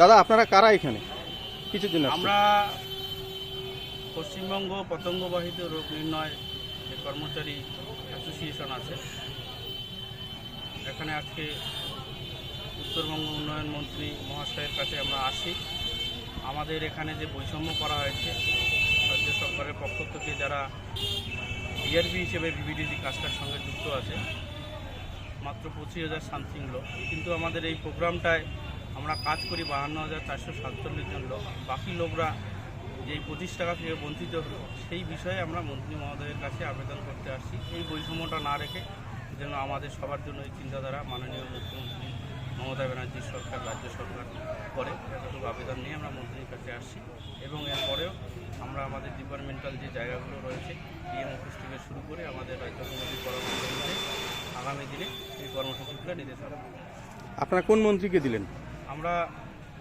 দাদা, আপনারা কারা এখানে? কিছুর জন্য আমরা পশ্চিমবঙ্গ পতঙ্গবাহিত রোগ নির্ণয় যে কর্মচারী অ্যাসোসিয়েশন আছে, এখানে আজকে উত্তরবঙ্গ উন্নয়ন মন্ত্রী মহাশয়ের কাছে আমরা আসি। আমাদের এখানে যে বৈষম্য করা হয়েছে, রাজ্য সরকারের পক্ষ থেকে যারা ডিআরবি হিসেবে ভিভিডিসি কাজটার সঙ্গে যুক্ত আছে, মাত্র পঁচিশ হাজার সামথিং লোক। কিন্তু আমাদের এই প্রোগ্রামটায় আমরা কাজ করি বাহান্ন হাজার চারশো সাতচল্লিশ জন লোক। বাকি লোকরা যেই পঁচিশ টাকা থেকে বঞ্চিত হলো, সেই বিষয়ে আমরা মন্ত্রী মহোদয়ের কাছে আবেদন করতে আসছি। এই বৈষম্যটা না রেখে যেন আমাদের সবার জন্য এই চিন্তাধারা মাননীয় মুখ্যমন্ত্রী মমতা ব্যানার্জির সরকার, রাজ্য সরকার করে এতটুকু আবেদন নিয়ে আমরা মন্ত্রীর কাছে আসছি। এবং এরপরেও আমরা আমাদের ডিপার্টমেন্টাল যে জায়গাগুলো রয়েছে ডিএম অফিস থেকে শুরু করে আমাদের রাজ্য কমিটির পরামর্শ অনুযায়ী আগামী দিনে এই কর্মসূচিগুলো নিতে থাকব। আপনারা কোন মন্ত্রীকে দিলেন? আমরা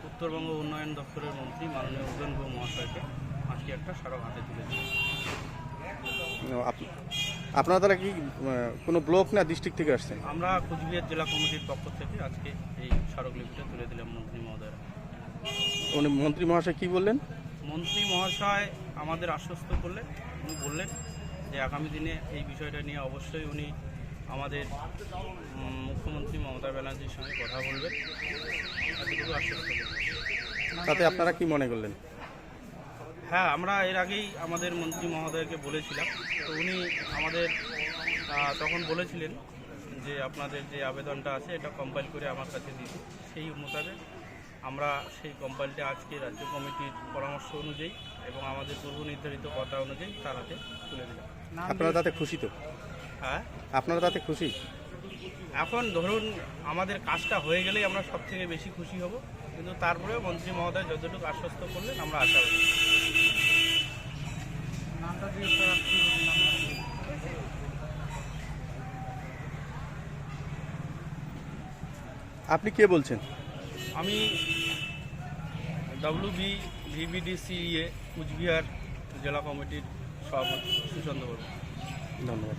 উত্তরবঙ্গ উন্নয়ন দপ্তরের মন্ত্রী মাননীয় উদয়ন গুহ মহাশয়কে আজকে একটা স্মারক হাতে তুলে দিই আপনারা তারা কি কোনো ব্লক না ডিস্ট্রিক্ট থেকে আসছেন? আমরা কুচবিহার জেলা কমিটির পক্ষ থেকে আজকে এই স্মারকলিপিটা তুলে দিলাম মন্ত্রী মহোদয়ের। উনি মন্ত্রী মহাশয় কি বললেন? মন্ত্রী মহাশয় আমাদের আশ্বস্ত করলেন উনি বললেন যে আগামী দিনে এই বিষয়টা নিয়ে অবশ্যই উনি আমাদের মুখ্যমন্ত্রী মমতা ব্যানার্জির সঙ্গে কথা বলবেন। এতটুকু আশ্বস্ত তাতে আপনারা কি মনে করলেন? হ্যাঁ আমরা এর আগেই আমাদের মন্ত্রী মহোদয়কে বলেছিলাম। তো উনি আমাদের তখন বলেছিলেন যে আপনাদের যে আবেদনটা আছে এটা কম্পাইল করে আমার কাছে দিতে সেই মোতাবেক আমরা সেই কম্পাইলটা আজকে রাজ্য কমিটির পরামর্শ অনুযায়ী এবং আমাদের পূর্ব নির্ধারিত কথা অনুযায়ী তার হাতে তুলে দিলাম। আপনারা তাতে খুশি তো? হ্যাঁ? আপনারা তাতে খুশি? এখন ধরুন আমাদের কাজটা হয়ে গেলেই আমরা সব থেকে বেশি খুশি হব কিন্তু তারপরেও মন্ত্রী মহোদয় যতটুকু আশ্বস্ত করলেন আমরা আশা করি। আপনি কে বলছেন? আমি ডব্লিউ বি ভিবিডিসিএ কুচবিহার জেলা কমিটির সভাপতি সুশান্ত বর্মা ধন্যবাদ।